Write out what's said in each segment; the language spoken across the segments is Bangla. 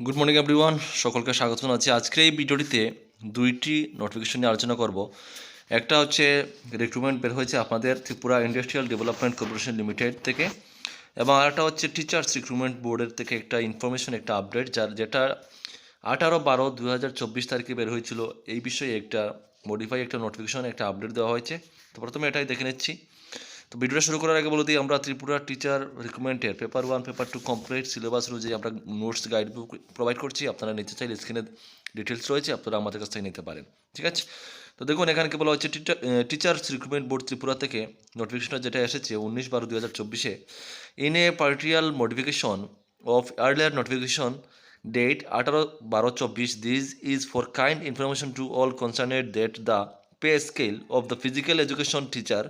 গুড মর্নিং এভরিওয়ান সকলকে স্বাগত জানাচ্ছি। আজকের এই ভিডিওটিতে দুইটি নোটিফিকেশন নিয়ে আলোচনা করব। একটা হচ্ছে রিক্রুটমেন্ট বের হয়েছে আপনাদের Tripura industrial development corporation limited থেকে এবং আরেকটা হচ্ছে টিচার্স রিক্রুটমেন্ট বোর্ডের থেকে একটা ইনফরমেশন একটা আপডেট যার যেটা আঠারো বারো দু তারিখে বের হয়েছিল। এই বিষয়ে একটা মডিফাই একটা নোটিফিকেশন একটা আপডেট দেওয়া হয়েছে। তো প্রথমে এটাই দেখে নিচ্ছি। তো ভিডিওটা শুরু করার আগে বলে দিই, আমরা Tripura teacher রিকমেন্ডের paper one paper two complete syllabus অনুযায়ী আমরা নোটস গাইড বুক প্রোভাইড করছি। আপনারা নিতে চাইলে স্ক্রিনে ডিটেলস রয়েছে, আপনারা আমাদের কাছ থেকে নিতে পারেন। ঠিক আছে? তো দেখুন এখানে কি বলা হচ্ছে teacher teachers recruitment board Tripura থেকে নোটিফিকেশনটা যেটা এসেছে, উনিশ বারো দু হাজার চব্বিশে in a partial modification of earlier notification date আঠারো বারো চব্বিশ this is for kind information to all concerned that the pay scale of the physical education teacher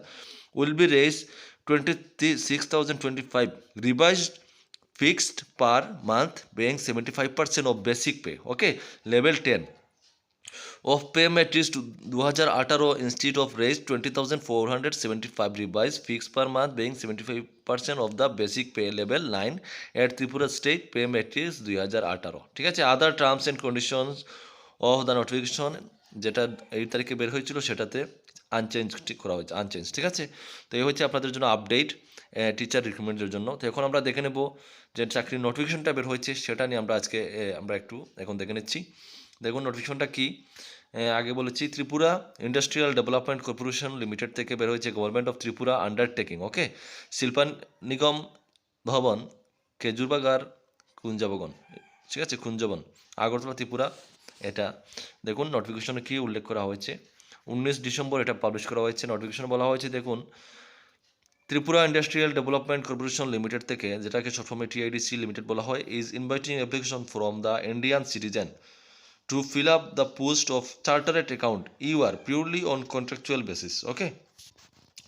will be raised 26,025 revised fixed per month paying 75% of basic pay okay level 10 of pay matrix to 2018 instead of raised 20,475 revised fixed per month paying 75% of the basic pay level 9 at Tripura state pay matrix 2018 ঠিক আছে other terms and conditions of the notification যেটা এই তারিখে বের হয়েছিল সেটাতে আনচেঞ্জ করা হয়েছে আনচেঞ্জ ঠিক আছে? তো এই হচ্ছে আপনাদের জন্য আপডেট টিচার রিক্রুটমেন্টের জন্য। তো এখন আমরা দেখে নেব যে চাকরির নোটিফিকেশনটা বের হয়েছে, সেটা নিয়ে আমরা আজকে আমরা একটু এখন দেখে নিচ্ছি। দেখুন নোটিফিকেশনটা কি? আগে বলেছি Tripura industrial development corporation limited থেকে বের হয়েছে government of Tripura undertaking okay Shilpa Nigam Bhavan, Khejurbagan Kunjaban ঠিক আছে? কুঞ্জবন আগরতলা, ত্রিপুরা, এটা। দেখুন নোটিফিকেশনে কি উল্লেখ করা হয়েছে? উনিশ ডিসেম্বর এটা পাবলিশ করা হয়েছে নোটিফিকেশন বলা হয়েছে। দেখুন, Tripura industrial development corporation limited থেকে, যেটাকে সবসময় টিআইডিসি লিমিটেড বলা হয় is inviting application from the Indian citizen to fill up the post of chartered accountant UR purely on contractual basis okay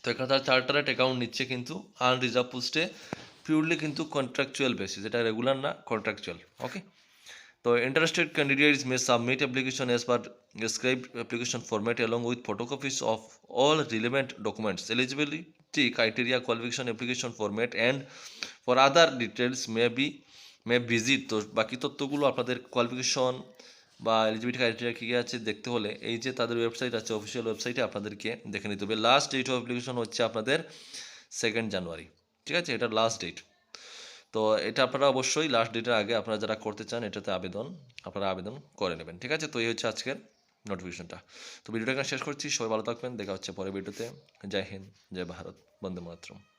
তো এখানে তার চার্টারেট অ্যাকাউন্ট নিচ্ছে কিন্তু আনরিজার্ভ পোস্টে পিওরলি কিন্তু কন্ট্রাকচুয়াল বেসিস এটা রেগুলার না কন্ট্রাকচুয়াল ওকে তো interested candidate may submit application as prescribed application format along with photocopies of all relevant documents eligibility criteria qualification application format and for other details may be may visit তো বাকি তথ্যগুলো আপনাদের কোয়ালিফিকেশন বা এলিজিবিলিটি ক্রাইটেরিয়া কী কী আছে দেখতে হলে এই যে তাদের ওয়েবসাইট আছে অফিসিয়াল ওয়েবসাইটে আপনাদেরকে দেখে নিতে হবে। লাস্ট ডেট অফ অ্যাপ্লিকেশন হচ্ছে আপনাদের সেকেন্ড জানুয়ারি ঠিক আছে? এটা লাস্ট ডেট তো এটা আপনারা অবশ্যই লাস্ট ডেটের আগে আপনারা যারা করতে চান এটাতে আবেদন, আপনারা আবেদন করে নেবেন, ঠিক আছে? তো এই হচ্ছে আজকের নোটিফিকেশনটা তো ভিডিওটা এখানে শেষ করছি, সবাই ভালো থাকবেন, দেখা হচ্ছে পরে ভিডিওতে জয় হিন্দ, জয় ভারত, বন্দে মাতরম।